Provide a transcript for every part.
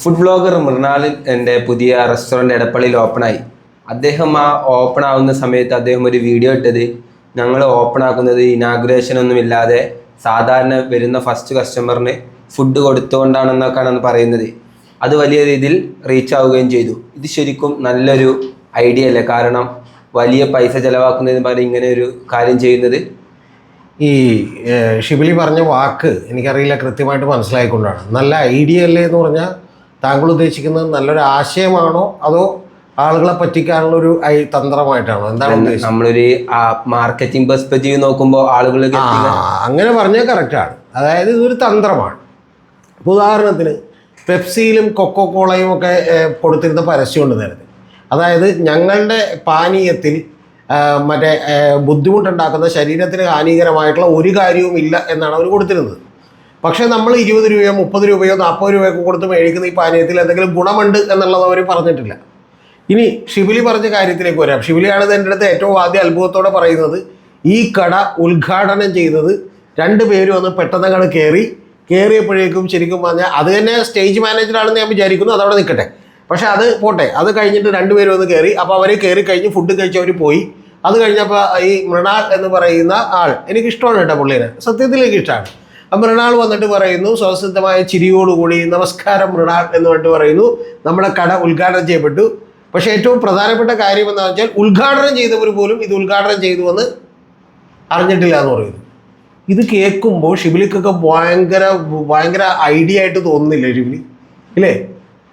Food blogger മൃണാലിൻ എന്റെ പുതിയ restaurant എടപ്പള്ളിയിൽ ഓപ്പണായി അദ്ദേഹം ആ ഓപ്പൺ ആവുന്ന സമയത്ത് അദ്ദേഹം ഒരു വീഡിയോ ഇട്ടത്. ഞങ്ങൾ ഓപ്പൺ ആക്കുന്നത് ഇനാഗുറേഷൻ ഒന്നും ഇല്ലാതെ സാധാരണ വരുന്ന ഫസ്റ്റ് കസ്റ്റമറിന് ഫുഡ് കൊടുത്തുകൊണ്ടാണെന്നൊക്കെയാണ് പറയുന്നത്. അത് വലിയ രീതിയിൽ റീച്ച് ആവുകയും ചെയ്തു. ഇത് ശരിക്കും നല്ലൊരു ഐഡിയ അല്ലേ? കാരണം വലിയ പൈസ ചിലവാക്കുന്നതിന് പകരം ഇങ്ങനെ ഒരു കാര്യം ചെയ്യുന്നത്. ഈ ഷിബിലി പറഞ്ഞ വാക്ക് എനിക്കറിയില്ല കൃത്യമായിട്ട് മനസ്സിലായിക്കൊണ്ടാണ്. നല്ല ഐഡിയ അല്ലേ എന്ന് പറഞ്ഞാൽ താങ്കൾ ഉദ്ദേശിക്കുന്നത് നല്ലൊരു ആശയമാണോ? അതോ ആളുകളെ പറ്റിക്കാനുള്ള ഒരു തന്ത്രമായിട്ടാണോ? എന്താണ് ഉദ്ദേശിച്ചത്? നമ്മളൊരു മാർക്കറ്റിംഗ് പെർസ്പെക്റ്റീവ് നോക്കുമ്പോൾ ആളുകൾ അങ്ങനെ പറഞ്ഞാൽ കറക്റ്റാണ് അതായത് ഇതൊരു തന്ത്രമാണ്. ഇപ്പോൾ ഉദാഹരണത്തിന് പെപ്സിയിലും കൊക്കോ കോളയും ഒക്കെ കൊടുത്തിരുന്ന പരസ്യമുണ്ട് നേരത്തെ. അതായത് ഞങ്ങളുടെ പാനീയത്തിൽ മറ്റേ ബുദ്ധിമുട്ടുണ്ടാക്കുന്ന ശരീരത്തിന് ഹാനികരമായിട്ടുള്ള ഒരു കാര്യവും ഇല്ല എന്നാണ് അവർ കൊടുത്തിരുന്നത്. പക്ഷേ നമ്മൾ ഇരുപത് രൂപയോ മുപ്പത് രൂപയോ നാൽപ്പത് രൂപയൊക്കെ കൊടുത്ത് മേടിക്കുന്ന ഈ പാനീയത്തിൽ എന്തെങ്കിലും ഗുണമുണ്ട് എന്നുള്ളത് അവർ പറഞ്ഞിട്ടില്ല. ഇനി ഷിബിലി പറഞ്ഞ കാര്യത്തിലേക്ക് വരാം. ഷിബിലിയാണ് ഇത് എന്റെ അടുത്ത് ഏറ്റവും ആദ്യം അത്ഭുതത്തോടെ പറയുന്നത്. ഈ കട ഉദ്ഘാടനം ചെയ്തത് രണ്ട് പേരും ഒന്ന് പെട്ടെന്ന് അങ്ങോട്ട് കയറി കയറിയപ്പോഴേക്കും ശരിക്കും പറഞ്ഞാൽ അത് തന്നെ സ്റ്റേജ് മാനേജറാണെന്ന് ഞാൻ വിചാരിക്കുന്നു അതവിടെ നിൽക്കട്ടെ. പക്ഷേ അത് പോട്ടെ അത് കഴിഞ്ഞിട്ട് രണ്ടുപേരും ഒന്ന് കയറി അപ്പോൾ അവർ കയറി കഴിഞ്ഞ് ഫുഡ് കഴിച്ച് അവർ പോയി. അത് കഴിഞ്ഞപ്പോൾ ഈ മൃണാൽ എന്ന് പറയുന്ന ആൾ എനിക്ക് ഇഷ്ടമാണ് കേട്ടോ പുള്ളിനെ സത്യത്തിലേക്ക് ഇഷ്ടമാണ്. അപ്പം മൃണാൾ വന്നിട്ട് പറയുന്നു സ്വതസിദ്ധമായ ചിരിയോടുകൂടി നമസ്കാരം മൃണാൾ എന്ന് പറഞ്ഞിട്ട് പറയുന്നു. നമ്മുടെ കട ഉദ്ഘാടനം ചെയ്യപ്പെട്ടു. പക്ഷേ ഏറ്റവും പ്രധാനപ്പെട്ട കാര്യം എന്താണെന്ന് വെച്ചാൽ ഉദ്ഘാടനം ചെയ്തവർ പോലും ഇത് ഉദ്ഘാടനം ചെയ്തു എന്ന് അറിഞ്ഞിട്ടില്ല എന്ന് പറയുന്നു. ഇത് കേൾക്കുമ്പോൾ ഷിബിലിക്കൊക്കെ ഭയങ്കര ഭയങ്കര ഐഡിയ ആയിട്ട് തോന്നുന്നില്ല ഷിബിലി? ഇല്ലേ?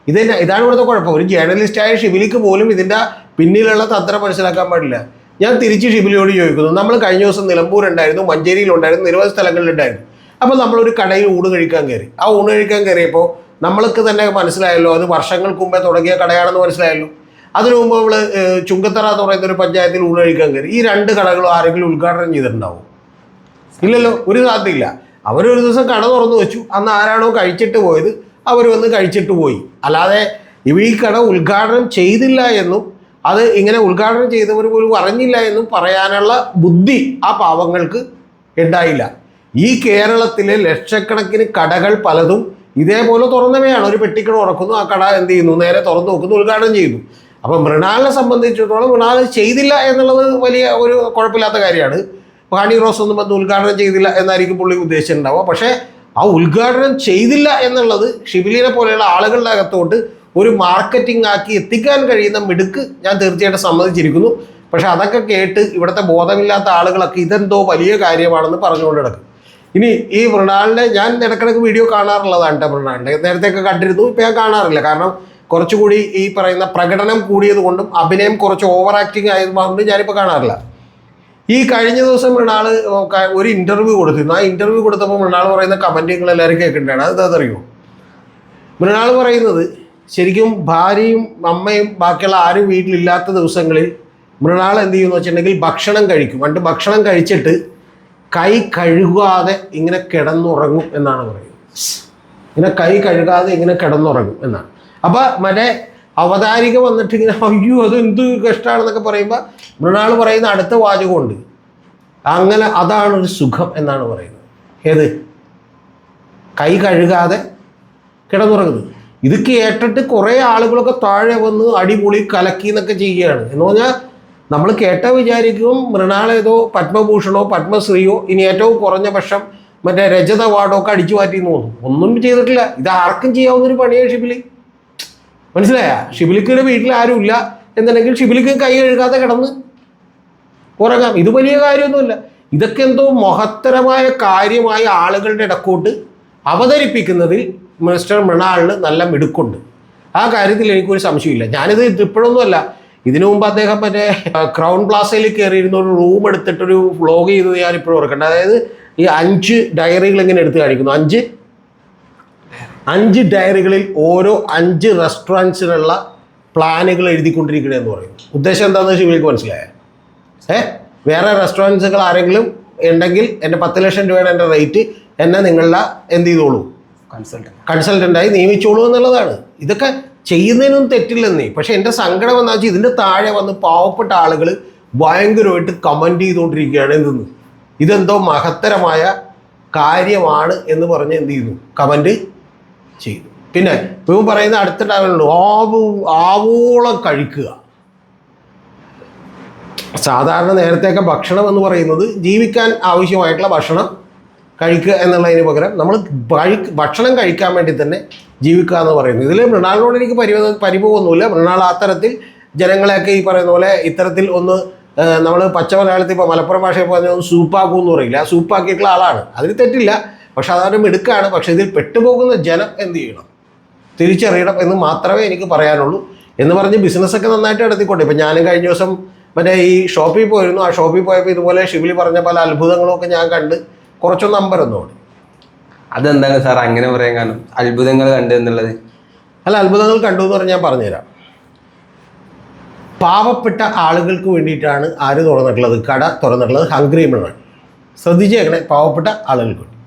ഇത് ഇതാണ് ഇവിടുത്തെ കുഴപ്പം. ഒരു ജേർണലിസ്റ്റായ ഷിബിലിക്ക് പോലും ഇതിന്റെ പിന്നിലുള്ള തന്ത്രം മനസ്സിലാക്കാൻ പാടില്ല. ഞാൻ തിരിച്ച് ഷിബിലിയോട് ചോദിക്കുന്നു. നമ്മൾ കഴിഞ്ഞ ദിവസം നിലമ്പൂരുണ്ടായിരുന്നു മഞ്ചേരിയിലുണ്ടായിരുന്നു നിരവധി സ്ഥലങ്ങളിലുണ്ടായിരുന്നു. അപ്പോൾ നമ്മളൊരു കടയിൽ ഊണ് കഴിക്കാൻ കയറി. ആ ഊണ് കഴിക്കാൻ കയറിയപ്പോൾ നമ്മൾക്ക് തന്നെ മനസ്സിലായല്ലോ അത് വർഷങ്ങൾക്ക് മുമ്പേ തുടങ്ങിയ കടയാണെന്ന് മനസ്സിലായല്ലോ. അതിനു മുമ്പ് നമ്മൾ ചുങ്കത്തറ എന്ന് പറയുന്ന ഒരു പഞ്ചായത്തിൽ ഊണ് കഴിക്കാൻ കയറി. ഈ രണ്ട് കടകളും ആരെങ്കിലും ഉദ്ഘാടനം ചെയ്തിട്ടുണ്ടാവും? ഇല്ലല്ലോ ഒരു സാധ്യതയില്ല. അവരൊരു ദിവസം കട തുറന്നു വെച്ചു. അന്ന് ആരാണോ കഴിച്ചിട്ട് പോയത് അവർ വന്ന് കഴിച്ചിട്ട് പോയി. അല്ലാതെ ഈ കട ഉദ്ഘാടനം ചെയ്തില്ല എന്നും അത് ഇങ്ങനെ ഉദ്ഘാടനം ചെയ്തവർ പോലും അറിഞ്ഞില്ല എന്നും പറയാനുള്ള ബുദ്ധി ആ പാവങ്ങൾക്ക് ഉണ്ടായില്ല. ഈ കേരളത്തിലെ ലക്ഷക്കണക്കിന് കടകൾ പലതും ഇതേപോലെ തുറന്നവയാണ്. ഒരു പെട്ടിക്കട ഉറക്കുന്നു ആ കട എന്ത് ചെയ്യുന്നു? നേരെ തുറന്നു നോക്കുന്നു ഉദ്ഘാടനം ചെയ്യുന്നു. അപ്പം മൃണാലിനെ സംബന്ധിച്ചിടത്തോളം മൃണാൽ ചെയ്തില്ല എന്നുള്ളത് വലിയ ഒരു കുഴപ്പമില്ലാത്ത കാര്യമാണ്. ഹാണി റോസ് ഒന്നും വന്ന് ഉദ്ഘാടനം ചെയ്തില്ല എന്നായിരിക്കും പുള്ളി ഉദ്ദേശിച്ചിട്ടുണ്ടാവുക. പക്ഷേ ആ ഉദ്ഘാടനം ചെയ്തില്ല എന്നുള്ളത് ഷിബിലിനെ പോലെയുള്ള ആളുകളുടെ അകത്തോട്ട് ഒരു മാർക്കറ്റിംഗ് ആക്കി എത്തിക്കാൻ കഴിയുന്ന മിടുക്ക് ഞാൻ തീർച്ചയായിട്ടും സമ്മതിച്ചിരിക്കുന്നു. പക്ഷെ അതൊക്കെ കേട്ട് ഇവിടുത്തെ ബോധമില്ലാത്ത ആളുകളൊക്കെ ഇതെന്തോ വലിയ കാര്യമാണെന്ന് പറഞ്ഞുകൊണ്ട് കിടക്കും ഇനി ഈ മൃണാളിനെ ഞാൻ ഇടക്കിടക്ക് വീഡിയോ കാണാറുള്ളതാണ് കേട്ടോ മൃണാളിന്റെ നേരത്തെയൊക്കെ കണ്ടിരുന്നു ഇപ്പം ഞാൻ കാണാറില്ല. കാരണം കുറച്ചുകൂടി ഈ പറയുന്ന പ്രകടനം കൂടിയത് കൊണ്ടും അഭിനയം കുറച്ച് ഓവർ ആക്ടിങ് ആയതുകൊണ്ട് ഞാനിപ്പോൾ കാണാറില്ല. ഈ കഴിഞ്ഞ ദിവസം മൃണാൾ ഒരു ഇന്റർവ്യൂ കൊടുത്തിരുന്നു ആ ഇന്റർവ്യൂ കൊടുത്തപ്പോൾ മൃണാൾ പറയുന്ന കമന്റുകൾ എല്ലാവരും കേൾക്കേണ്ടതാണ് അത് അതറിയോ മൃണാൾ പറയുന്നത് ശരിക്കും ഭാര്യയും അമ്മയും ബാക്കിയുള്ള ആരും വീട്ടിലില്ലാത്ത ദിവസങ്ങളിൽ മൃണാൾ എന്ത് ചെയ്യുമെന്ന് വെച്ചിട്ടുണ്ടെങ്കിൽ ഭക്ഷണം കഴിക്കും. പണ്ട് ഭക്ഷണം കഴിച്ചിട്ട് കൈ കഴുകാതെ ഇങ്ങനെ കിടന്നുറങ്ങും എന്നാണ് പറയുന്നത്. ഇങ്ങനെ കൈ കഴുകാതെ ഇങ്ങനെ കിടന്നുറങ്ങും എന്നാണ്. അപ്പോൾ മറ്റേ അവതാരിക വന്നിട്ട് ഇങ്ങനെ അയ്യോ അത് എന്ത് കഷ്ടമാണെന്നൊക്കെ പറയുമ്പോൾ മൃണാൾ പറയുന്ന അടുത്ത വാചകമുണ്ട്. അങ്ങനെ അതാണ് ഒരു സുഖം എന്നാണ് പറയുന്നത്. ഏത്? കൈ കഴുകാതെ കിടന്നുറങ്ങുന്നത്. ഇത് കേട്ടിട്ട് കുറേ ആളുകളൊക്കെ താഴെ വന്ന് അടിപൊളി കലക്കി എന്നൊക്കെ ചെയ്യുകയാണ്. എന്ന് പറഞ്ഞാൽ നമ്മൾ കേട്ട വിചാരിക്കും മൃണാളേതോ പത്മഭൂഷണോ പത്മശ്രീയോ ഇനി ഏറ്റവും കുറഞ്ഞ പക്ഷം മറ്റേ രജത അവാർഡോ ഒക്കെ അടിച്ചു മാറ്റി എന്ന് തോന്നും ഒന്നും ചെയ്തിട്ടില്ല. ഇത് ആർക്കും ചെയ്യാവുന്ന ഒരു പണിയാണ് ഷിബിലി. മനസ്സിലായ? ഷിബിലിക്കിന്റെ വീട്ടിൽ ആരും ഇല്ല എന്നുണ്ടെങ്കിൽ ഷിബിലിക്ക് കൈ കഴുകാതെ കിടന്ന് ഉറങ്ങാം. ഇത് വലിയ കാര്യമൊന്നുമില്ല. ഇതൊക്കെ എന്തോ മഹത്തരമായ കാര്യമായ ആളുകളുടെ ഇടക്കോട്ട് അവതരിപ്പിക്കുന്നതിൽ മിസ്റ്റർ മൃണാളിന് നല്ല മിടുക്കുണ്ട്. ആ കാര്യത്തിൽ എനിക്കൊരു സംശയമില്ല. ഞാനിത് ഇപ്പോഴൊന്നുമല്ല. ഇതിനു മുമ്പ് അദ്ദേഹം മറ്റേ ക്രൗൺ പ്ലാസയിൽ കയറിയിരുന്ന ഒരു റൂം എടുത്തിട്ടൊരു വ്ലോഗ് ചെയ്തത് ഞാൻ ഇപ്പോഴും ഓർക്കണ്ട അതായത് ഈ അഞ്ച് ഡയറികൾ എങ്ങനെ എടുത്ത് കാണിക്കുന്നു. അഞ്ച്? അഞ്ച് ഡയറികളിൽ ഓരോ അഞ്ച് റെസ്റ്റോറന്റ്സിനുള്ള പ്ലാനുകൾ എഴുതിക്കൊണ്ടിരിക്കണമെന്ന് പറയും ഉദ്ദേശം എന്താണെന്ന് വെച്ചാൽ ഇവർക്ക് മനസ്സിലായ? ഏ? വേറെ റെസ്റ്റോറന്റ്സുകൾ ആരെങ്കിലും ഉണ്ടെങ്കിൽ എന്റെ പത്ത് ലക്ഷം രൂപയുടെ എന്റെ റേറ്റ് എന്നെ നിങ്ങളുടെ എന്ത് ചെയ്തോളൂ? കൺസൾട്ടൻ കൺസൾട്ടന്റായി നിയമിച്ചോളൂ എന്നുള്ളതാണ്. ഇതൊക്കെ ചെയ്യുന്നതിനൊന്നും തെറ്റില്ലെന്നേ. പക്ഷെ എന്റെ സങ്കടം എന്താ വെച്ചാൽ ഇതിന്റെ താഴെ വന്ന് പാവപ്പെട്ട ആളുകൾ ഭയങ്കരമായിട്ട് കമന്റ് ചെയ്തുകൊണ്ടിരിക്കുകയാണ് എന്തെന്ന്. ഇതെന്തോ മഹത്തരമായ കാര്യമാണ് എന്ന് പറഞ്ഞ് എന്ത് ചെയ്യുന്നു? കമന്റ് ചെയ്തു. പിന്നെ ഇപ്പം പറയുന്ന അടുത്ത ഡയലോഗുണ്ട് ആവൂ ആവോളം കഴിക്കുക. സാധാരണ നേരത്തെയൊക്കെ ഭക്ഷണം എന്ന് പറയുന്നത് ജീവിക്കാൻ ആവശ്യമായിട്ടുള്ള ഭക്ഷണം കഴിക്കുക എന്നുള്ളതിന് പകരം നമ്മൾ ഭക്ഷണം കഴിക്കാൻ വേണ്ടി തന്നെ ജീവിക്കുക എന്ന് പറയുന്നത്. ഇതിൽ മൃണാളിനോട് എനിക്ക് പരിവ പരിഭവമൊന്നുമില്ല. മൃണാൾ ആ തരത്തിൽ ജനങ്ങളെയൊക്കെ ഈ പറയുന്ന പോലെ ഇത്തരത്തിൽ ഒന്ന് നമ്മൾ പച്ച മലയാളത്തിൽ ഇപ്പോൾ മലപ്പുറം ഭാഷയിൽ പറഞ്ഞ സൂപ്പാക്കും എന്ന് പറയില്ല. ആ സൂപ്പാക്കിയിട്ടുള്ള ആളാണ്. അതിന് തെറ്റില്ല. പക്ഷെ അതൊരു മിടുക്കാണ്. പക്ഷെ ഇതിൽ പെട്ടുപോകുന്ന ജനം എന്ത് ചെയ്യണം? തിരിച്ചറിയണം എന്ന് മാത്രമേ എനിക്ക് പറയാനുള്ളൂ എന്ന് പറഞ്ഞ് ബിസിനസ്സൊക്കെ നന്നായിട്ട് നടത്തിക്കോട്ടെ. ഇപ്പം ഞാനും കഴിഞ്ഞ ദിവസം മറ്റേ ഈ ഷോപ്പിൽ പോയിരുന്നു. ആ ഷോപ്പിൽ പോയപ്പോൾ ഇതുപോലെ ഷിബിലി പറഞ്ഞ പല അത്ഭുതങ്ങളും ഒക്കെ ഞാൻ കണ്ട് കുറച്ചൊന്ന് അമ്പരന്നോട് അതെന്താണ് സാർ അങ്ങനെ പറയാൻ കാരണം അത്ഭുതങ്ങൾ കണ്ടു എന്നുള്ളത്? അല്ല അത്ഭുതങ്ങൾ കണ്ടു എന്ന് പറഞ്ഞാൽ ഞാൻ പറഞ്ഞുതരാം. പാവപ്പെട്ട ആളുകൾക്ക് വേണ്ടിയിട്ടാണ് ആര് തുറന്നിട്ടുള്ളത്? കട തുറന്നിട്ടുള്ളത് ഹംഗ്രി മണ്ണാണ് ശ്രദ്ധിച്ചേക്കണേ പാവപ്പെട്ട ആളുകൾക്ക് വേണ്ടി.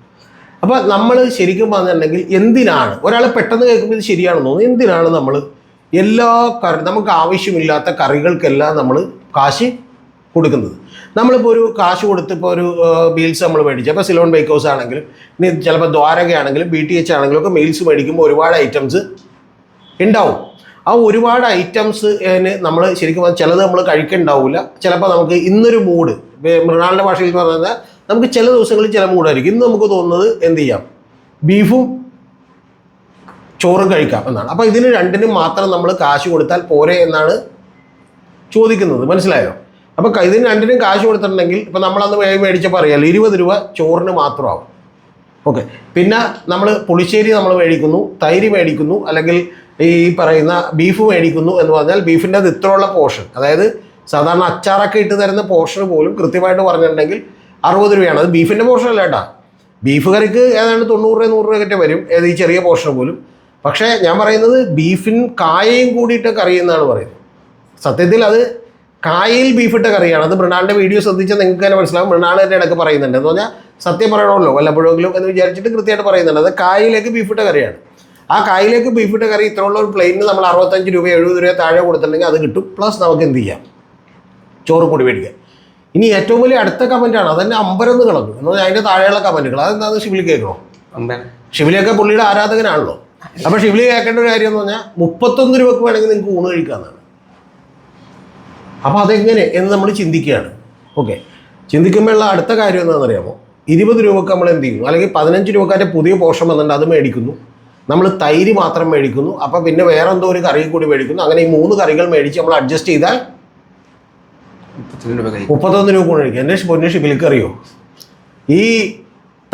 അപ്പോൾ നമ്മൾ ശരിക്കും പറഞ്ഞിട്ടുണ്ടെങ്കിൽ എന്തിനാണ്? ഒരാൾ പെട്ടെന്ന് കേൾക്കുമ്പോൾ ഇത് ശരിയാണെന്ന് തോന്നുന്നു. എന്തിനാണ് നമ്മൾ എല്ലാ കറി നമുക്ക് ആവശ്യമില്ലാത്ത കറികൾക്കെല്ലാം നമ്മൾ കാശ് കൊടുക്കുന്നത്? നമ്മളിപ്പോൾ ഒരു കാശ് കൊടുത്ത് ഇപ്പോൾ ഒരു മീൽസ് നമ്മൾ മേടിച്ചു. അപ്പോൾ സിലോൺ ബേക്ക് ഹൗസ് ആണെങ്കിലും ഇനി ചിലപ്പോൾ ദ്വാരകയാണെങ്കിലും ബി ടി എച്ച് ആണെങ്കിലും ഒക്കെ മീൽസ് മേടിക്കുമ്പോൾ ഒരുപാട് ഐറ്റംസ് ഉണ്ടാവും ആ ഒരുപാട് ഐറ്റംസ് നമ്മൾ ശരിക്കും ചിലത് നമ്മൾ കഴിക്കണ്ടാവില്ല ചിലപ്പോൾ നമുക്ക് ഇന്നൊരു മൂഡ് മൃണാളിന്റെ ഭാഷയിൽ പറഞ്ഞാൽ നമുക്ക് ചില ദിവസങ്ങളിൽ ചില മൂഡായിരിക്കും ഇന്ന് നമുക്ക് തോന്നുന്നത് എന്ത് ചെയ്യാം? ബീഫും ചോറും കഴിക്കാം എന്നാണ്. അപ്പോൾ ഇതിന് രണ്ടിനും മാത്രം നമ്മൾ കാശ് കൊടുത്താൽ പോരെ എന്നാണ് ചോദിക്കുന്നത്. മനസ്സിലായോ? അപ്പോൾ ഇതിന് രണ്ടിനും കാശ് കൊടുത്തിട്ടുണ്ടെങ്കിൽ ഇപ്പോൾ നമ്മളന്ന് മേടിച്ചപ്പോൾ അറിയാലോ ഇരുപത് രൂപ ചോറിന് മാത്രമാവും. ഓക്കെ. പിന്നെ നമ്മൾ പുളിശ്ശേരി നമ്മൾ മേടിക്കുന്നു തൈര് മേടിക്കുന്നു അല്ലെങ്കിൽ ഈ പറയുന്ന ബീഫ് മേടിക്കുന്നു എന്ന് പറഞ്ഞാൽ ബീഫിന്റെ അത് ഇത്രയുള്ള പോർഷൻ. അതായത് സാധാരണ അച്ചാറൊക്കെ ഇട്ട് തരുന്ന പോർഷൻ പോലും കൃത്യമായിട്ട് പറഞ്ഞിട്ടുണ്ടെങ്കിൽ അറുപത് രൂപയാണ്. അത് ബീഫിന്റെ പോർഷൻ അല്ല കേട്ടാ. ബീഫ് കറിക്ക് ഏതാണ്ട് തൊണ്ണൂറ് രൂപ നൂറ് രൂപയൊക്കെ വരും ഏത് ഈ ചെറിയ പോർഷൻ പോലും. പക്ഷേ ഞാൻ പറയുന്നത് ബീഫിൻ കായയും കൂടിയിട്ട് കറി എന്നാണ് പറയുന്നത്. സത്യത്തിൽ അത് കായയിൽ ബീഫിട്ട കറിയാണ്. അത് മൃണാളിന്റെ വീഡിയോ ശ്രദ്ധിച്ചാൽ നിങ്ങൾക്ക് തന്നെ മനസ്സിലാവും. മൃണാൾ എന്റെ ഇടയ്ക്ക് പറയുന്നുണ്ട്. എന്ന് പറഞ്ഞാൽ സത്യം പറയണമല്ലോ. വല്ലപ്പോഴെങ്കിലും എന്ന് വിചാരിച്ചിട്ട് കൃത്യമായിട്ട് പറയുന്നുണ്ട്. അത് കായയിലേക്ക് ബീഫിട്ട കറിയാണ്. ആ കായയിലേക്ക് ബീഫിട്ട കറി ഇത്രയുള്ള ഒരു പ്ലെയിനിന് നമ്മൾ അറുപത്തഞ്ച് രൂപ എഴുപത് രൂപ താഴെ കൊടുത്തിട്ടുണ്ടെങ്കിൽ അത് കിട്ടും. പ്ലസ് നമുക്ക് എന്ത് ചെയ്യാം? ചോറ് കൂടി മേടിക്കാം. ഇനി ഏറ്റവും വലിയ അടുത്ത കമന്റാണ് അതെന്നെ അമ്പരന്ന് കളഞ്ഞു. എന്ന് പറഞ്ഞാൽ അതിന്റെ താഴെയുള്ള കമന്റുകൾ അതെന്താണെന്ന് ഷിബിലി കേൾക്കണോ? ഷിബിലിയൊക്കെ പുള്ളിയുടെ ആരാധകനാണല്ലോ. അപ്പോൾ ഷിബിലി കേൾക്കേണ്ട ഒരു കാര്യം എന്ന് പറഞ്ഞാൽ മുപ്പത്തൊന്ന് രൂപക്ക് വേണമെങ്കിൽ നിങ്ങൾക്ക് ഊണ് കഴിക്കാമെന്നാണ് അപ്പോൾ അതെങ്ങനെ എന്ന് നമ്മൾ ചിന്തിക്കുകയാണ്. ഓക്കെ. ചിന്തിക്കുമ്പോഴുള്ള അടുത്ത കാര്യം എന്താണെന്നറിയാമോ? ഇരുപത് രൂപക്ക് നമ്മൾ എന്ത് ചെയ്യുന്നു? അല്ലെങ്കിൽ പതിനഞ്ച് രൂപക്കാരുടെ പുതിയ പോഷൻ വന്നിട്ട് അത് മേടിക്കുന്നു. നമ്മൾ തൈര് മാത്രം മേടിക്കുന്നു. അപ്പോൾ പിന്നെ വേറെ എന്തോ ഒരു കറി കൂടി മേടിക്കുന്നു. അങ്ങനെ ഈ മൂന്ന് കറികൾ മേടിച്ച് നമ്മൾ അഡ്ജസ്റ്റ് ചെയ്താൽ മുപ്പത്തൊന്ന് രൂപ കൂടി കഴിക്കും എന്റെ പൊന്നേഷ് വിൽക്കറിയോ? അറിയോ ഈ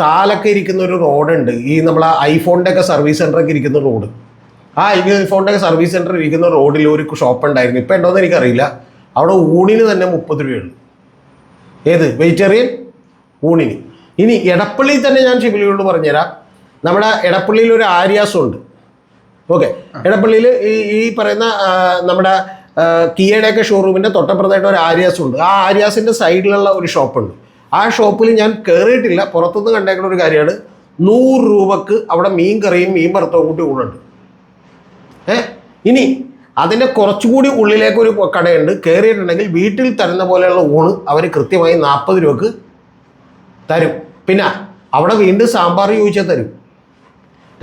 താലൊക്കെ ഇരിക്കുന്ന ഒരു റോഡുണ്ട്. ഈ നമ്മളെ ഐഫോണിന്റെ ഒക്കെ സർവീസ് സെന്ററൊക്കെ ഇരിക്കുന്ന റോഡ്. ആ ഐഫോണിന്റെ ഒക്കെ സർവീസ് സെന്റർ ഇരിക്കുന്ന റോഡിൽ ഒരു ഷോപ്പ് ഉണ്ടായിരുന്നു ഇപ്പം ഉണ്ടോയെന്ന് എനിക്കറിയില്ല. അവിടെ ഊണിന് തന്നെ മുപ്പത് രൂപയുള്ളൂ. ഏത്? വെജിറ്റേറിയൻ ഊണിന്. ഇനി എടപ്പള്ളിയിൽ തന്നെ ഞാൻ ഷിബിലിയോട് പറഞ്ഞുതരാം. നമ്മുടെ എടപ്പള്ളിയിൽ ഒരു ആര്യാസം ഉണ്ട് ഓക്കെ എടപ്പള്ളിയിൽ ഈ ഈ പറയുന്ന നമ്മുടെ കിയയുടെയൊക്കെ ഷോറൂമിന്റെ തൊട്ടപ്പുറത്തായിട്ട് ഒരു ആര്യാസ് ഉണ്ട് ആ ആര്യാസിന്റെ സൈഡിലുള്ള ഒരു ഷോപ്പുണ്ട്. ആ ഷോപ്പിൽ ഞാൻ കയറിയിട്ടില്ല പുറത്തുനിന്ന് കണ്ടേക്കുന്ന ഒരു കാര്യമാണ്. നൂറ് രൂപക്ക് അവിടെ മീൻ കറിയും മീൻ വറുത്തവും കൂട്ടി ഊണുണ്ട്. ഏ? ഇനി അതിന്റെ കുറച്ചുകൂടി ഉള്ളിലേക്ക് ഒരു കടയുണ്ട്. കയറിയിട്ടുണ്ടെങ്കിൽ വീട്ടിൽ തരുന്ന പോലെയുള്ള ഊണ് അവർ കൃത്യമായി നാൽപ്പത് രൂപക്ക് തരും. പിന്നെ അവിടെ വീണ്ടും സാമ്പാർ ചോദിച്ചാൽ തരും.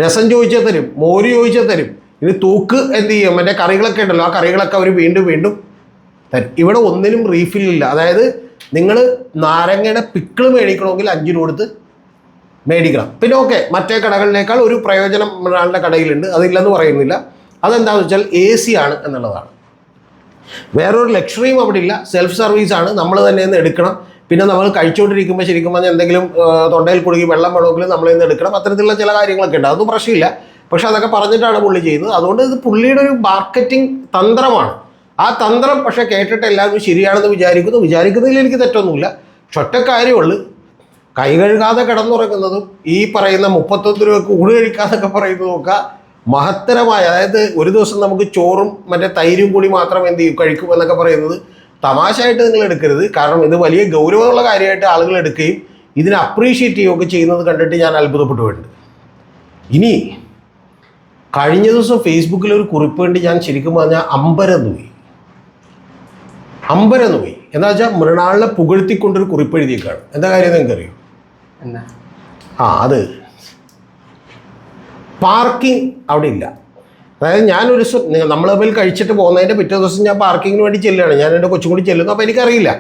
രസം ചോദിച്ചാൽ തരും. മോര് ചോദിച്ചാൽ തരും. ഇനി തൂക്ക് എന്ത് ചെയ്യും? മറ്റേ കറികളൊക്കെ ഉണ്ടല്ലോ ആ കറികളൊക്കെ അവർ വീണ്ടും വീണ്ടും തരും. ഇവിടെ ഒന്നിനും റീഫില്ലില്ല അതായത് നിങ്ങൾ നാരങ്ങയുടെ പിക്കിൾ മേടിക്കണമെങ്കിൽ അഞ്ച് രൂപ കൊടുത്ത് മേടിക്കണം. പിന്നെ ഓക്കെ മറ്റേ കടകളിനേക്കാൾ ഒരു പ്രയോജനം ഒരാളുടെ കടയിലുണ്ട്. അതില്ലെന്ന് പറയുന്നില്ല. അതെന്താണെന്ന് വെച്ചാൽ എ സി ആണ് എന്നുള്ളതാണ്. വേറൊരു ലക്ഷറിയും അവിടെ ഇല്ല സെൽഫ് സർവീസ് ആണ്. നമ്മൾ തന്നെ നിന്ന് എടുക്കണം. പിന്നെ നമ്മൾ കഴിച്ചുകൊണ്ടിരിക്കുമ്പോൾ ശരിക്കും പറഞ്ഞാൽ എന്തെങ്കിലും തൊണ്ടയിൽ കുടുങ്ങി വെള്ളം വേണമെങ്കിൽ നമ്മൾ നിന്ന് എടുക്കണം. അത്തരത്തിലുള്ള ചില കാര്യങ്ങളൊക്കെ ഉണ്ട്. അതൊന്നും പ്രശ്നമില്ല. പക്ഷെ അതൊക്കെ പറഞ്ഞിട്ടാണ് പുള്ളി ചെയ്യുന്നത്. അതുകൊണ്ട് ഇത് പുള്ളിയുടെ ഒരു മാർക്കറ്റിംഗ് തന്ത്രമാണ്. ആ തന്ത്രം പക്ഷേ കേട്ടിട്ട് എല്ലാവരും ശരിയാണെന്ന് വിചാരിക്കുന്നു. വിചാരിക്കുന്നതിൽ എനിക്ക് തെറ്റൊന്നുമില്ല. ഒറ്റ കാര്യമുള്ളൂ. കൈ കഴുകാതെ കിടന്നുറങ്ങുന്നതും ഈ പറയുന്ന മുപ്പത്തൊന്ന് രൂപ ഊണ് കഴിക്കാതൊക്കെ പറയുന്നതും ഒക്കെ മഹത്തരമായ അതായത് ഒരു ദിവസം നമുക്ക് ചോറും മറ്റേ തൈരും കൂടി മാത്രം എന്ത് ചെയ്യും കഴിക്കും എന്നൊക്കെ പറയുന്നത് തമാശയായിട്ട് നിങ്ങൾ എടുക്കരുത്. കാരണം ഇത് വലിയ ഗൗരവമുള്ള കാര്യമായിട്ട് ആളുകൾ എടുക്കുകയും ഇതിനെ അപ്രീഷിയേറ്റ് ചെയ്യുകയൊക്കെ ചെയ്യുന്നത് കണ്ടിട്ട് ഞാൻ അത്ഭുതപ്പെട്ടു ഇനി കഴിഞ്ഞ ദിവസം ഫേസ്ബുക്കിൽ ഒരു കുറിപ്പ് വേണ്ടി ഞാൻ ശരിക്കും പറഞ്ഞാൽ അമ്പരന്ന് നോയി എന്താ വെച്ചാൽ മൃണാളിനെ പുകഴ്ത്തിക്കൊണ്ടൊരു കുറിപ്പ് എഴുതിയേക്കാണ്. എന്താ കാര്യം നിങ്ങൾക്കറിയോ? ആ അത് പാർക്കിംഗ് അവിടെ ഇല്ല. അതായത് ഞാനൊരു നമ്മൾ തമ്മിൽ കഴിച്ചിട്ട് പോകുന്നതിന്റെ പിറ്റേ ദിവസം ഞാൻ പാർക്കിങ്ങിന് വേണ്ടി ചെല്ലുകയാണ്. ഞാൻ എന്റെ കൊച്ചും കൂടി ചെല്ലുന്നു. അപ്പോൾ എനിക്കറിയില്ല.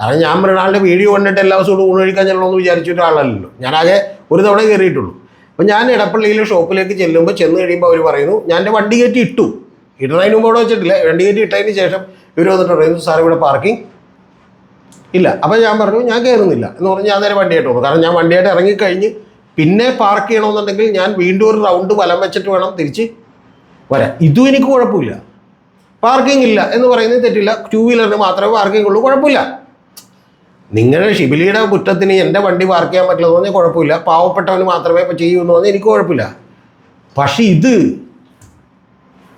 കാരണം ഞാൻ മൃണാളിന്റെ വീഡിയോ കണ്ടിട്ട് എല്ലാ ദിവസവും ഊണ് കഴിക്കാൻ ചെല്ലണമെന്ന് വിചാരിച്ചിട്ട് ആളല്ലല്ലോ ഞാനാകെ ഒരു തവണ കയറിയിട്ടുള്ളൂ അപ്പോൾ ഞാൻ ഇടപ്പള്ളിയിലെ ഷോപ്പിലേക്ക് ചെല്ലുമ്പോൾ ചെന്ന് കഴിയുമ്പോൾ അവർ പറയുന്നു ഞാൻ എന്റെ വണ്ടി കയറ്റി ഇട്ടു. ഇടുന്നതിന് മുമ്പ് അവിടെ വെച്ചിട്ടില്ല. വണ്ടി കയറ്റി ഇട്ടതിന് ശേഷം ഇവർ വന്നിട്ട് പറയുന്നു സാർ ഇവിടെ പാർക്കിംഗ് ഇല്ല. അപ്പോൾ ഞാൻ പറഞ്ഞു ഞാൻ കയറുന്നില്ല എന്ന് പറഞ്ഞ് ഞാൻ നേരെ വണ്ടിയായിട്ട് പോകുന്നു കാരണം ഞാൻ വണ്ടിയായിട്ട് ഇറങ്ങിക്കഴിഞ്ഞ് പിന്നെ പാർക്ക് ചെയ്യണമെന്നുണ്ടെങ്കിൽ ഞാൻ വീണ്ടും ഒരു റൗണ്ട് വലം വെച്ചിട്ട് വേണം തിരിച്ച് വരാൻ. ഇതും എനിക്ക് കുഴപ്പമില്ല. പാർക്കിംഗ് ഇല്ല എന്ന് പറയുന്നത് തെറ്റില്ല. ടൂ വീലറിന് മാത്രമേ പാർക്കിംഗ് ഉള്ളൂ. കുഴപ്പമില്ല. നിങ്ങളുടെ ഷിബിലിയുടെ കുറ്റത്തിന് എന്റെ വണ്ടി പാർക്ക് ചെയ്യാൻ പറ്റില്ലെന്ന് പറഞ്ഞാൽ കുഴപ്പമില്ല. പാവപ്പെട്ടവന് മാത്രമേ ഇപ്പം ചെയ്യൂ എന്ന് പറഞ്ഞാൽ എനിക്ക് കുഴപ്പമില്ല. പക്ഷെ ഇത്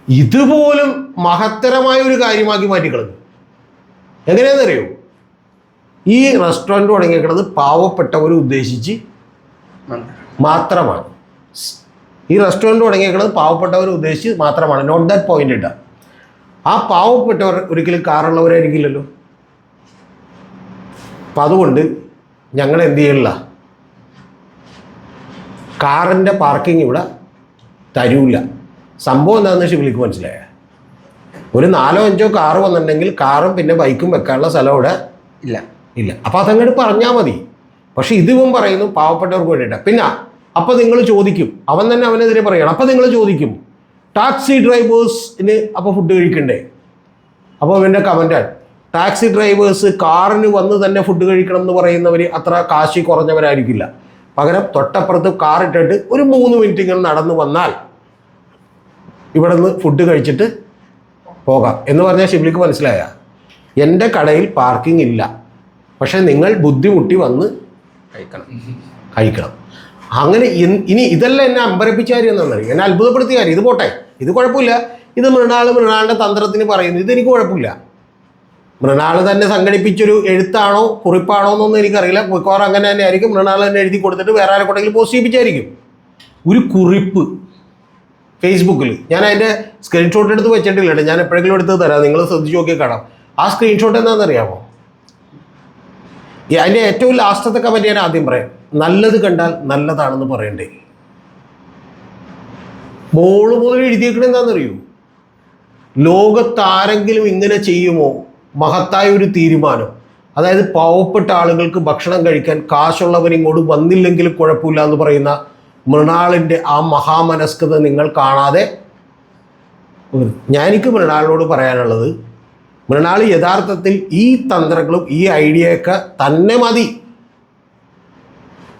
ഇതുപോലും മഹത്തരമായ ഒരു കാര്യമാക്കി മാറ്റിക്കളഞ്ഞു. എങ്ങനെയാണെന്നറിയോ? ഈ റെസ്റ്റോറന്റ് തുടങ്ങിയേക്കുന്നത് പാവപ്പെട്ടവർ ഉദ്ദേശിച്ച് മാത്രമാണ്. ഈ റെസ്റ്റോറന്റ് തുടങ്ങിയേക്കുന്നത് പാവപ്പെട്ടവർ ഉദ്ദേശിച്ച് മാത്രമാണ്. നോട്ട് ദാറ്റ് പോയിന്റ് ഇട്ട. ആ പാവപ്പെട്ടവർ ഒരിക്കലും കാറുള്ളവരായിരിക്കില്ലല്ലോ അപ്പം അതുകൊണ്ട് ഞങ്ങൾ എന്ത് ചെയ്യണില്ല? കാറിന്റെ പാർക്കിംഗ് ഇവിടെ തരൂല. സംഭവം എന്താണെന്ന് വെച്ചാൽ വിളിക്ക് മനസ്സിലായ. ഒരു നാലോ അഞ്ചോ കാറ് വന്നിട്ടുണ്ടെങ്കിൽ കാറും പിന്നെ ബൈക്കും വെക്കാനുള്ള സ്ഥലം ഇവിടെ ഇല്ല. ഇല്ല. അപ്പോൾ അതങ്ങോട്ട് പറഞ്ഞാൽ മതി. പക്ഷെ ഇതിവും പറയുന്നു പാവപ്പെട്ടവർക്ക് വേണ്ടിയിട്ടാണ് പിന്നെ അപ്പം നിങ്ങൾ ചോദിക്കും. അവൻ തന്നെ അവനെതിരെ പറയണം. അപ്പം നിങ്ങൾ ചോദിക്കും ടാക്സി ഡ്രൈവേഴ്സിന് അപ്പോൾ ഫുഡ് കഴിക്കണ്ടേ? അപ്പോൾ അവന്റെ കമന്റാണ് ടാക്സി ഡ്രൈവേഴ്സ് കാറിന് വന്ന് തന്നെ ഫുഡ് കഴിക്കണം എന്ന് പറയുന്നവർ അത്ര കാശി കുറഞ്ഞവരായിരിക്കില്ല. പകരം തൊട്ടപ്പുറത്ത് കാർ ഇട്ടിട്ട് ഒരു മൂന്ന് മിനിറ്റ് ഇങ്ങനെ നടന്നു വന്നാൽ ഇവിടെ നിന്ന് ഫുഡ് കഴിച്ചിട്ട് പോകാം. എന്ന് പറഞ്ഞാൽ ഷിബിലിക്ക് മനസ്സിലായ. എന്റെ കടയിൽ പാർക്കിംഗ് ഇല്ല. പക്ഷേ നിങ്ങൾ ബുദ്ധിമുട്ടി വന്ന് കഴിക്കണം. അങ്ങനെ ഇനി ഇതെല്ലാം എന്നെ അമ്പരപ്പിച്ച കാര്യം എന്താണെന്നറിയും എന്നെ അത്ഭുതപ്പെടുത്തിയ കാര്യം. ഇത് പോട്ടെ. ഇത് കുഴപ്പമില്ല. ഇത് മൃണാൾ മൃണാളിന്റെ തന്ത്രത്തിന് പറയുന്നു. ഇതെനിക്ക് കുഴപ്പമില്ല. മൃണാൾ തന്നെ സംഘടിപ്പിച്ചൊരു എഴുത്താണോ കുറിപ്പാണോ എന്നൊന്നും എനിക്കറിയില്ല. മിക്കവാറും അങ്ങനെ തന്നെ ആയിരിക്കും. മൃണാൾ തന്നെ എഴുതി കൊടുത്തിട്ട് വേറെ ആരെ കൊണ്ടെങ്കിലും പോസ്റ്റ് ചെയ്യിപ്പിച്ചായിരിക്കും. ഒരു കുറിപ്പ് ഫേസ്ബുക്കിൽ ഞാൻ അതിന്റെ സ്ക്രീൻഷോട്ട് എടുത്ത് വെച്ചിട്ടില്ല. ഞാൻ എപ്പോഴെങ്കിലും എടുത്ത് തരാം. നിങ്ങൾ ശ്രദ്ധിച്ച് നോക്കി കാണാം. ആ സ്ക്രീൻഷോട്ട് എന്താണെന്നറിയാമോ അതിന്റെ ഏറ്റവും ലാസ്റ്റത്തെ കമന്റ് ഞാൻ ആദ്യം പറയാം. നല്ലത് കണ്ടാൽ നല്ലതാണെന്ന് പറയണ്ടേ. മോൾ മുതൽ എഴുതിയേക്കണ എന്താണെന്നറിയൂ? ലോകത്താരെങ്കിലും ഇങ്ങനെ ചെയ്യുമോ? മഹത്തായ ഒരു തീരുമാനം. അതായത് പാവപ്പെട്ട ആളുകൾക്ക് ഭക്ഷണം കഴിക്കാൻ കാശുള്ളവൻ ഇങ്ങോട്ട് വന്നില്ലെങ്കിൽ കുഴപ്പമില്ല എന്ന് പറയുന്ന മൃണാളിന്റെ ആ മഹാമനസ്കത നിങ്ങൾ കാണാതെ. ഞാൻ മൃണാളിനോട് പറയാനുള്ളത് മൃണാൾ യഥാർത്ഥത്തിൽ ഈ തന്ത്രങ്ങളും ഈ ഐഡിയയൊക്കെ തന്നെ മതി.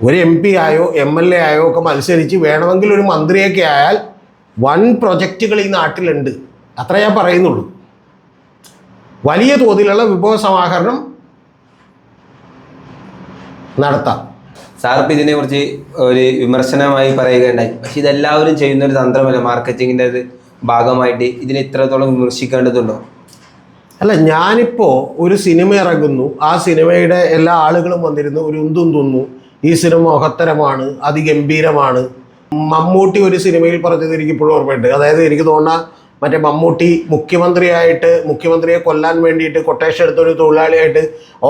ഒരു എം പി ആയോ എം എൽ എ ആയോ ഒക്കെ മത്സരിച്ച് വേണമെങ്കിൽ ഒരു മന്ത്രിയൊക്കെ ആയാൽ വൺ പ്രൊജക്റ്റുകൾ ഈ നാട്ടിലുണ്ട്. അത്ര ഞാൻ പറയുന്നുള്ളൂ. വലിയ തോതിലുള്ള വിഭവ സമാഹരണം നടത്താം. സാർ ഇപ്പം ഇതിനെ കുറിച്ച് ഒരു വിമർശനമായി പറയുകയുണ്ടായി. പക്ഷെ ഇതെല്ലാവരും ചെയ്യുന്ന ഒരു തന്ത്രമല്ല. മാർക്കറ്റിങ്ങിന്റെ ഭാഗമായിട്ട് ഇതിനെ ഇത്രത്തോളം വിമർശിക്കേണ്ടതുണ്ടോ? അല്ല ഞാനിപ്പോൾ ഒരു സിനിമ ഇറങ്ങുന്നു. ആ സിനിമയുടെ എല്ലാ ആളുകളും വന്നിരുന്നു. ഒരു ഉന്തും തുന്നു. ഈ സിനിമ മഹത്തരമാണ് അതിഗംഭീരമാണ്. മമ്മൂട്ടി ഒരു സിനിമയിൽ പറഞ്ഞത് എനിക്ക് ഇപ്പോഴും ഓർമ്മയുണ്ട്. അതായത് എനിക്ക് തോന്നുന്ന മറ്റേ മമ്മൂട്ടി മുഖ്യമന്ത്രിയായിട്ട് മുഖ്യമന്ത്രിയെ കൊല്ലാൻ വേണ്ടിയിട്ട് കൊട്ടേഷൻ എടുത്ത ഒരു തൊഴിലാളിയായിട്ട്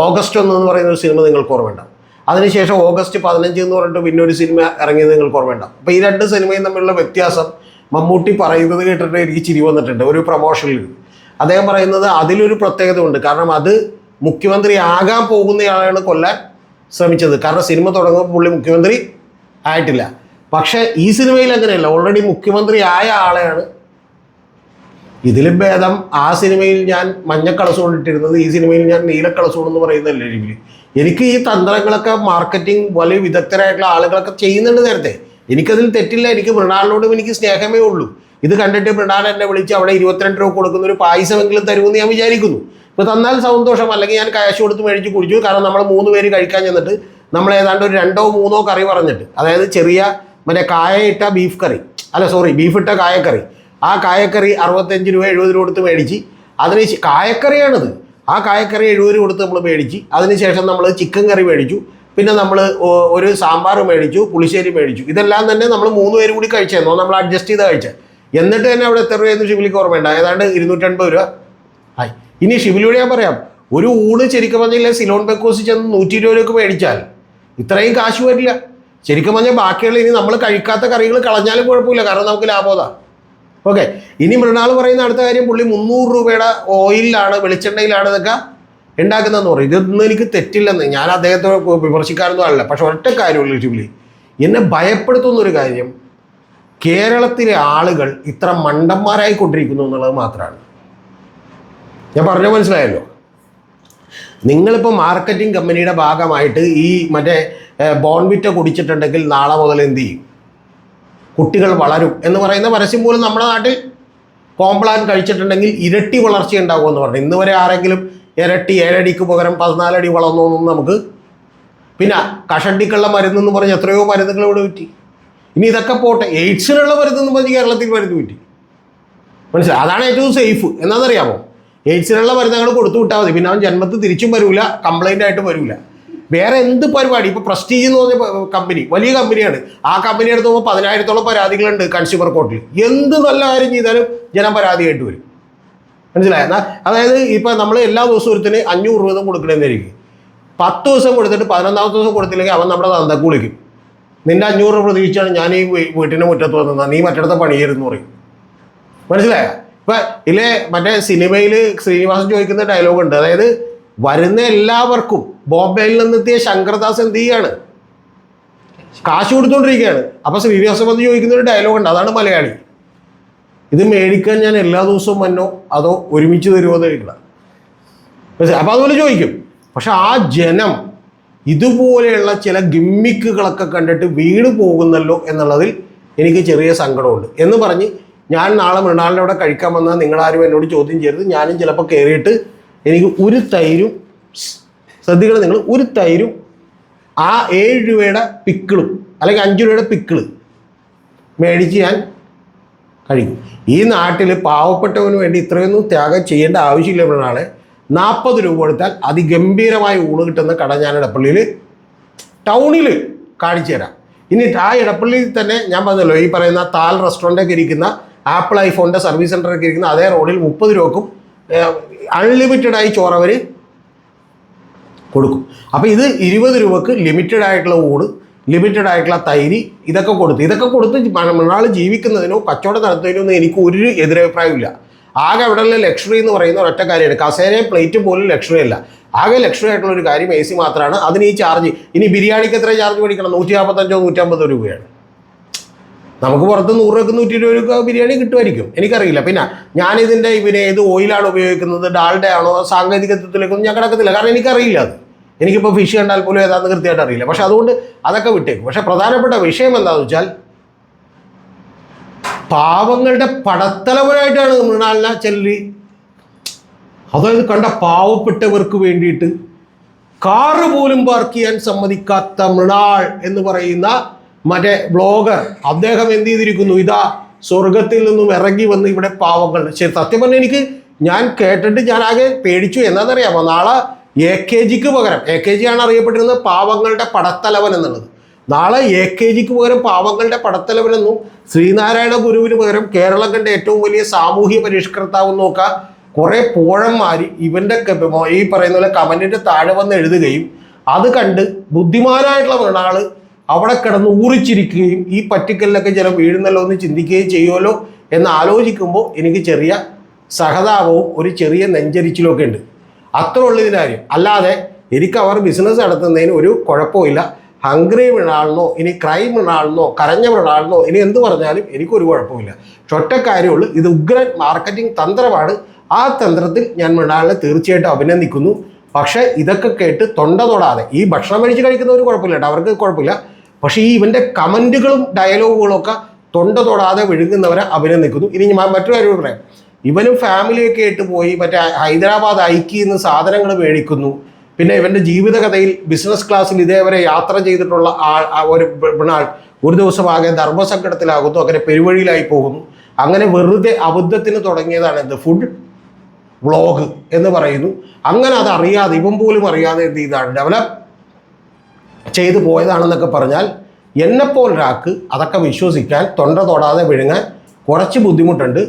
ഓഗസ്റ്റ് ഒന്ന് എന്ന് പറയുന്ന ഒരു സിനിമ നിങ്ങൾക്ക് ഓർമ്മയുണ്ടാവും അതിനുശേഷം ഓഗസ്റ്റ് പതിനഞ്ച് എന്ന് പറഞ്ഞിട്ട് പിന്നെ ഒരു സിനിമ ഇറങ്ങിയത് നിങ്ങൾക്ക് ഓർമ്മയുണ്ടാവും അപ്പോൾ ഈ രണ്ട് സിനിമയും തമ്മിലുള്ള വ്യത്യാസം മമ്മൂട്ടി പറയുന്നത് കേട്ടിട്ട് എനിക്ക് ചിരി വന്നിട്ടുണ്ട്. ഒരു പ്രൊമോഷനിൽ അദ്ദേഹം പറയുന്നത് അതിലൊരു പ്രത്യേകത ഉണ്ട് കാരണം അത് മുഖ്യമന്ത്രി ആകാൻ പോകുന്നയാളാണ് കൊല്ലാൻ ശ്രമിച്ചത്. കാരണം സിനിമ തുടങ്ങുമ്പോൾ പുള്ളി മുഖ്യമന്ത്രി ആയിട്ടില്ല. പക്ഷേ ഈ സിനിമയിൽ അങ്ങനെയല്ല. ഓൾറെഡി മുഖ്യമന്ത്രി ആയ ആളെയാണ്. ഇതിലും ഭേദം ആ സിനിമയിൽ ഞാൻ മഞ്ഞ ഇട്ടിരുന്നത് ഈ സിനിമയിൽ ഞാൻ നീല എന്ന് പറയുന്നതല്ലേ രീതിയിൽ എനിക്ക് ഈ തന്ത്രങ്ങളൊക്കെ മാർക്കറ്റിംഗ് വലിയ വിദഗ്ധരായിട്ടുള്ള ആളുകളൊക്കെ ചെയ്യുന്നുണ്ട് നേരത്തെ. എനിക്കതിൽ തെറ്റില്ല. എനിക്ക് മൃണാളിനോടും എനിക്ക് സ്നേഹമേ ഉള്ളൂ. ഇത് കണ്ടിട്ട് മൃണാൾ എന്നെ വിളിച്ച് അവിടെ ഇരുപത്തിരണ്ട് രൂപ കൊടുക്കുന്ന ഒരു പായസമെങ്കിലും തരുമെന്ന് ഞാൻ വിചാരിക്കുന്നു. ഇപ്പോൾ തന്നാൽ സന്തോഷം. അല്ലെങ്കിൽ ഞാൻ കാശ് കൊടുത്ത് മേടിച്ച് കുടിച്ചു. കാരണം നമ്മൾ മൂന്ന് പേര് കഴിക്കാൻ ചെന്നിട്ട് നമ്മൾ ഏതാണ്ട് ഒരു രണ്ടോ മൂന്നോ കറി പറഞ്ഞിട്ട്. അതായത് ചെറിയ മറ്റേ കായ ഇട്ട ബീഫ് കറി. അല്ല സോറി ബീഫ് ഇട്ട കായക്കറി. ആ കായക്കറി അറുപത്തഞ്ച് രൂപ എഴുപത് രൂപ കൊടുത്ത് മേടിച്ച്. അതിന് കായക്കറിയാണിത്. ആ കായക്കറി എഴുപത് രൂപ കൊടുത്ത് നമ്മൾ മേടിച്ച്. അതിനുശേഷം നമ്മൾ ചിക്കൻ കറി മേടിച്ചു. പിന്നെ നമ്മൾ ഒരു സാമ്പാർ മേടിച്ചു. പുളിശ്ശേരി മേടിച്ചു. ഇതെല്ലാം തന്നെ നമ്മൾ മൂന്ന് പേര് കൂടി കഴിച്ചായിരുന്നു നമ്മൾ അഡ്ജസ്റ്റ് ചെയ്ത് കഴിച്ചത് എന്നിട്ട് തന്നെ അവിടെ എത്ര രൂപയെന്ന് ഷിബിലിക്ക് ഓർമ്മയുണ്ട്? ഏതാണ്ട് ഇരുന്നൂറ്റൻപത് രൂപ. ആയി ഇനി ഷിബിലിയോട് ഞാൻ പറയാം. ഒരു ഊണ് ശരിക്കും പറഞ്ഞില്ല സിലോൺ ബെക്കോസ് ചെന്ന് നൂറ്റി ഇരുപത് രൂപയ്ക്ക് മേടിച്ചാൽ ഇത്രയും കാശ് വരില്ല. ശരിക്കും പറഞ്ഞാൽ ബാക്കിയുള്ള ഇനി നമ്മൾ കഴിക്കാത്ത കറികൾ കളഞ്ഞാലും കുഴപ്പമില്ല. കാരണം നമുക്ക് ലാഭമതാ ഓക്കെ. ഇനി മൃണാൾ പറയുന്ന അടുത്ത കാര്യം പുള്ളി മുന്നൂറ് രൂപയുടെ ഓയിലാണ് വെളിച്ചെണ്ണയിലാണ് ഇതൊക്കെ ഉണ്ടാക്കുന്നതെന്ന് പറയും. ഇതൊന്നും എനിക്ക് തെറ്റില്ലെന്ന് ഞാൻ അദ്ദേഹത്തെ വിമർശിക്കാനൊന്നും അല്ല പക്ഷെ ഒറ്റ കാര്യമുള്ളൂ ഷിബിലി. എന്നെ ഭയപ്പെടുത്തുന്നൊരു കാര്യം കേരളത്തിലെ ആളുകൾ ഇത്ര മണ്ടന്മാരായി കൊണ്ടിരിക്കുന്നു എന്നുള്ളത് മാത്രമാണ്. ഞാൻ പറഞ്ഞ മനസ്സിലായല്ലോ? നിങ്ങളിപ്പോൾ മാർക്കറ്റിംഗ് കമ്പനിയുടെ ഭാഗമായിട്ട് ഈ മറ്റേ ബോൺവിറ്റ കുടിച്ചിട്ടുണ്ടെങ്കിൽ നാളെ മുതൽ എന്ത് ചെയ്യും? കുട്ടികൾ വളരും എന്ന് പറയുന്ന പരസ്യം പോലും നമ്മുടെ നാട്ടിൽ കോംപ്ലാൻ കഴിച്ചിട്ടുണ്ടെങ്കിൽ ഇരട്ടി വളർച്ച ഉണ്ടാകുമെന്ന് പറഞ്ഞു. ഇന്ന് വരെ ആരെങ്കിലും ഇരട്ടി ഏഴടിക്ക് പകരം പതിനാലടി വളർന്നു നമുക്ക് പിന്നെ കഷണ്ടിക്കുള്ള മരുന്നെന്ന് പറഞ്ഞ് എത്രയോ മരുന്നുകൾ ഇവിടെ വിറ്റി. ഇനി ഇതൊക്കെ പോട്ടെ. എയ്ഡ്സിനുള്ള മരുന്നെന്ന് പറഞ്ഞ് കേരളത്തിൽ മരുന്ന് പറ്റി. മനസ്സിലായി? അതാണ് ഏറ്റവും സേഫ്. എന്നാണെന്നറിയാമോ എയ്ഡ്സിനുള്ള മരുന്നുകൾ കൊടുത്തു വിട്ടാൽ മതി. പിന്നെ അവൻ ജന്മത്തിൽ തിരിച്ചും വരൂല കംപ്ലൈന്റ് ആയിട്ട് വരൂല. വേറെ എന്ത് പരിപാടി? ഇപ്പോൾ പ്രസ്റ്റീജ് എന്ന് പറഞ്ഞ കമ്പനി വലിയ കമ്പനിയാണ് ആ കമ്പനി എടുത്ത് നോക്കുമ്പോൾ പതിനായിരത്തോളം പരാതികളുണ്ട് കൺസ്യൂമർ കോർട്ടിൽ എന്ത് നല്ല കാര്യം ചെയ്താലും ജനം പരാതിയായിട്ട് വരും. മനസ്സിലായോ? അതായത് ഇപ്പം നമ്മൾ എല്ലാ ദിവസവും ഒരുത്തിന് അഞ്ഞൂറ് രൂപ കൊടുക്കണമെന്നായിരിക്കും പത്ത് ദിവസം കൊടുത്തിട്ട് പതിനൊന്നാമത്തെ ദിവസം കൊടുത്തില്ലെങ്കിൽ അവൻ നമ്മുടെ തന്തക്ക് വിളിക്കും നിന്റെ അഞ്ഞൂറ് പ്രതീക്ഷിച്ചാണ് ഞാൻ ഈ വീട്ടിന്റെ മുറ്റത്ത് വന്നത്. നീ മറ്റിടത്തെ പണിയരുന്ന് പറയും. മനസ്സിലായ? ഇപ്പൊ ഇല്ലേ മറ്റേ സിനിമയിൽ ശ്രീനിവാസൻ ചോദിക്കുന്ന ഡയലോഗ് ഉണ്ട്. അതായത് വരുന്ന എല്ലാവർക്കും ബോംബെയിൽ നിന്നെത്തിയ ശങ്കർദാസ് എന്ത് ചെയ്യാണ്? കാശ് കൊടുത്തോണ്ടിരിക്കുകയാണ്. അപ്പൊ ശ്രീനിവാസൻ വന്ന് ചോദിക്കുന്ന ഒരു ഡയലോഗ് ഉണ്ട്. അതാണ് മലയാളി. ഇത് മേടിക്കാൻ ഞാൻ എല്ലാ ദിവസവും വന്നോ? അതോ ഒരുമിച്ച് തരുമോ എന്ന് കേട്ടില്ല അപ്പോൾ അപ്പൊ അതുപോലെ ചോദിക്കും. പക്ഷെ ആ ജനം ഇതുപോലെയുള്ള ചില ഗിമ്മിക്കുകളൊക്കെ കണ്ടിട്ട് വീട് പോകുന്നല്ലോ എന്നുള്ളതിൽ എനിക്ക് ചെറിയ സങ്കടമുണ്ട്. എന്ന് പറഞ്ഞ് ഞാൻ നാളെ മൃണാളിന്റെ അവിടെ കഴിക്കാൻ വന്നാൽ നിങ്ങളാരും എന്നോട് ചോദ്യം ചെയ്യരുത്. ഞാനും ചിലപ്പോൾ കയറിയിട്ട് എനിക്ക് ഒരു തൈരും ശ്രദ്ധിക്കണം നിങ്ങൾ ഒരു തൈരും ആ ഏഴ് രൂപയുടെ പിക്കിളും അല്ലെങ്കിൽ അഞ്ച് രൂപയുടെ പിക്കിൾ മേടിച്ച് ഞാൻ കഴിക്കും. ഈ നാട്ടിൽ പാവപ്പെട്ടവന് വേണ്ടി ഇത്രയൊന്നും ത്യാഗം ചെയ്യേണ്ട ആവശ്യമില്ല മൃണാളെ. നാൽപ്പത് രൂപ കൊടുത്താൽ അതിഗംഭീരമായ ഊണ് കിട്ടുന്ന കട ഞാൻ ഇടപ്പള്ളിയിൽ ടൗണിൽ കാണിച്ചു തരാം. ഇനി ആ ഇടപ്പള്ളിയിൽ തന്നെ ഞാൻ പറഞ്ഞല്ലോ ഈ പറയുന്ന താൽ റെസ്റ്റോറന്റൊക്കെ ഇരിക്കുന്ന ആപ്പിൾ ഐഫോണിന്റെ സർവീസ് സെന്ററൊക്കെ ഇരിക്കുന്ന അതേ റോഡിൽ മുപ്പത് രൂപക്കും അൺലിമിറ്റഡ് ആയി ചോറ് അവർ കൊടുക്കും. അപ്പോൾ ഇത് ഇരുപത് രൂപക്ക് ലിമിറ്റഡ് ആയിട്ടുള്ള ഊണ് ലിമിറ്റഡ് ആയിട്ടുള്ള തൈര് ഇതൊക്കെ കൊടുത്ത് ഇതൊക്കെ കൊടുത്ത് മണ്ണാൾ ജീവിക്കുന്നതിനോ കച്ചവടം നടത്തുന്നതിനോ ഒന്നും എനിക്ക് ഒരു എതിരഭിപ്രായമില്ല ആകെ അവിടെയുള്ള ലക്ഷറി എന്ന് പറയുന്ന ഒരൊറ്റ കാര്യമാണ്. കസേരയും പ്ലേറ്റ് പോലും ലക്ഷറി അല്ല. ആകെ ലക്ഷറി ആയിട്ടുള്ള ഒരു കാര്യം എ സി മാത്രമാണ്. അതിന് ഈ ചാർജ് ഇനി ബിരിയാണിക്ക് എത്ര ചാർജ് മേടിക്കണം? നൂറ്റി നാൽപ്പത്തഞ്ചോ നൂറ്റമ്പതോ രൂപയാണ്. നമുക്ക് പുറത്ത് നൂറ് രൂപക്ക് നൂറ്റി ഇരുപത് രൂപ ബിരിയാണി കിട്ടുമായിരിക്കും. എനിക്കറിയില്ല. പിന്നെ ഞാനിതിന്റെ ഇവരെ ഏത് ഓയിലാണ് ഉപയോഗിക്കുന്നത് ഡാൽഡ ആണോ? സാങ്കേതികത്വത്തിലേക്കൊന്നും ഞാൻ കിടക്കത്തില്ല. കാരണം എനിക്കറിയില്ല അത്. എനിക്കിപ്പോൾ ഫിഷ് കണ്ടാൽ പോലും ഏതാണെന്ന് കൃത്യമായിട്ട് അറിയില്ല. പക്ഷേ അതുകൊണ്ട് അതൊക്കെ വിട്ടേക്കും. പക്ഷേ പ്രധാനപ്പെട്ട വിഷയം എന്താണെന്ന് വെച്ചാൽ പാവങ്ങളുടെ പടത്തലവരായിട്ടാണ് മൃണാലിന ചെല്ലി അതായത് കണ്ട പാവപ്പെട്ടവർക്ക് വേണ്ടിയിട്ട് കാറ് പോലും പാർക്ക് ചെയ്യാൻ സമ്മതിക്കാത്ത മൃണാൾ എന്ന് പറയുന്ന മറ്റേ ബ്ലോഗർ അദ്ദേഹം എന്ത് ചെയ്തിരിക്കുന്നു? ഇതാ സ്വർഗത്തിൽ നിന്നും ഇറങ്ങി വന്ന് ഇവിടെ പാവങ്ങൾ. ശരി സത്യം പറഞ്ഞാൽ എനിക്ക് ഞാൻ കേട്ടിട്ട് ഞാൻ ആകെ പേടിച്ചു. എന്നാണെന്നറിയാമോ നാളെ എ കെ ജിക്ക് പകരം. എ കെ ജി ആണ് അറിയപ്പെട്ടിരുന്നത് പാവങ്ങളുടെ പടത്തലവൻ എന്നുള്ളത്. നാളെ എ കെ ജിക്ക് പകരം പാവങ്ങളുടെ പടത്തലവനെന്നും ശ്രീനാരായണ ഗുരുവിന് പകരം കേരളം കണ്ട ഏറ്റവും വലിയ സാമൂഹ്യ പരിഷ്കർത്താവ് നോക്കാം കുറെ പോഴന്മാര് ഇവന്റെ ഈ പറയുന്ന പോലെ കമന്റിന്റെ താഴെ വന്ന് എഴുതുകയും അത് കണ്ട് ബുദ്ധിമാനായിട്ടുള്ള ഒരാൾ അവിടെ കിടന്ന് ഊറിച്ചിരിക്കുകയും ഈ പറ്റിക്കലിലൊക്കെ ചില വീഴുന്നല്ലോ എന്ന് ചിന്തിക്കുകയും ചെയ്യുമല്ലോ എന്ന് ആലോചിക്കുമ്പോൾ എനിക്ക് ചെറിയ സഹതാപവും ഒരു ചെറിയ നെഞ്ചരിച്ചിലൊക്കെ ഉണ്ട്. അത്ര ഉള്ള ഇതിന്റെ കാര്യം. അല്ലാതെ എനിക്ക് അവർ ബിസിനസ് നടത്തുന്നതിന് ഒരു കുഴപ്പമില്ല ഹംഗ്രി മൃണാളിനോ ഇനി ക്രൈം മൃണാളിനോ കരഞ്ഞ മൃണാളിനോ ഇനി എന്ത് പറഞ്ഞാലും എനിക്കൊരു കുഴപ്പമില്ല പക്ഷെ ഒറ്റ ഇത് ഉഗ്രൻ മാർക്കറ്റിംഗ് തന്ത്രമാണ്. ആ തന്ത്രത്തിൽ ഞാൻ മൃണാളിനെ തീർച്ചയായിട്ടും അഭിനന്ദിക്കുന്നു. പക്ഷേ ഇതൊക്കെ കേട്ട് തൊണ്ട തൊടാതെ ഈ ഭക്ഷണം കഴിച്ച് കഴിക്കുന്നവർ കുഴപ്പമില്ല കേട്ടോ അവർക്ക് കുഴപ്പമില്ല. പക്ഷേ ഈ ഇവന്റെ കമന്റുകളും ഡയലോഗുകളും ഒക്കെ തൊണ്ട തൊടാതെ വിഴുങ്ങുന്നവരെ അഭിനന്ദിക്കുന്നു. ഇനി ഞാൻ മറ്റൊരു കാര്യം പറയാം. ഇവനും ഫാമിലിയൊക്കെ ആയിട്ട് പോയി മറ്റേ ഹൈദരാബാദ് ഐക്കിന്ന് സാധനങ്ങൾ മേടിക്കുന്നു. പിന്നെ ഇവന്റെ ജീവിതകഥയിൽ ബിസിനസ് ക്ലാസ്സിൽ ഇതേവരെ യാത്ര ചെയ്തിട്ടുള്ള ആൾ ഒരു പെണ്ണാൾ ഒരു ദിവസം ആകെ ധർമ്മസങ്കടത്തിലാകുന്നു അങ്ങനെ പെരുവഴിയിലായി പോകുന്നു. അങ്ങനെ വെറുതെ അബദ്ധത്തിന് തുടങ്ങിയതാണ് എന്ത് ഫുഡ് വ്ളോഗ് എന്ന് പറയുന്നു. അങ്ങനെ അത് അറിയാതെ ഇവൻ പോലും അറിയാതെ എന്ത് ചെയ്താണ് ഡെവലപ്പ് ചെയ്തു പോയതാണെന്നൊക്കെ പറഞ്ഞാൽ എന്നെപ്പോലൊരാൾക്ക് അതൊക്കെ വിശ്വസിക്കാൻ തൊണ്ട തൊടാതെ വിഴുങ്ങാൻ കുറച്ച് ബുദ്ധിമുട്ടുണ്ട്.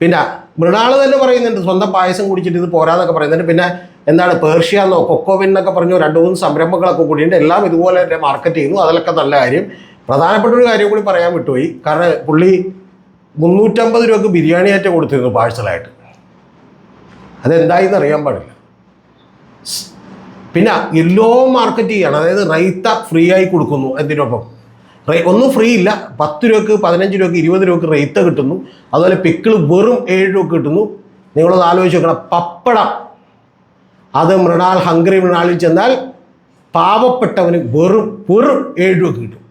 പിന്നെ മൃണാൾ തന്നെ പറയുന്നുണ്ട് സ്വന്തം പായസം കുടിച്ചിട്ട് ഇത് പോരാന്നൊക്കെ പറയുന്നുണ്ട്. പിന്നെ എന്താണ് പേർഷ്യ എന്നോ കൊക്കോവിൻ എന്നൊക്കെ പറഞ്ഞു രണ്ട് മൂന്ന് സംരംഭങ്ങളൊക്കെ കൂടിയുണ്ട്. എല്ലാം ഇതുപോലെ തന്നെ മാർക്കറ്റ് ചെയ്യുന്നു. അതിലൊക്കെ നല്ല കാര്യം. പ്രധാനപ്പെട്ട ഒരു കാര്യം കൂടി പറയാൻ വിട്ടുപോയി. കാരണം പുള്ളി മുന്നൂറ്റമ്പത് രൂപക്ക് ബിരിയാണി ആയിട്ട് കൊടുത്തിരുന്നു പാഴ്സലായിട്ട്. അതെന്തായിന്ന് അറിയാൻ പാടില്ല. പിന്നെ എല്ലോ മാർക്കറ്റ് ചെയ്യാണ്. അതായത് റൈത്ത ഫ്രീ ആയി കൊടുക്കുന്നു എന്തിനൊപ്പം? ഒന്നും ഫ്രീ ഇല്ല. പത്ത് രൂപക്ക് പതിനഞ്ച് രൂപക്ക് ഇരുപത് രൂപക്ക് റേറ്റ് കിട്ടുന്നു. അതുപോലെ പിക്കിൾ വെറും ഏഴ് രൂപ കിട്ടുന്നു. നിങ്ങളൊന്ന് ആലോചിച്ച് നോക്കണം. പപ്പടം. അത് മൃണാൾ ഹംഗറി മൃണാളിൽ ചെന്നാൽ പാവപ്പെട്ടവന് വെറും വെറും ഏഴ് രൂപ കിട്ടും.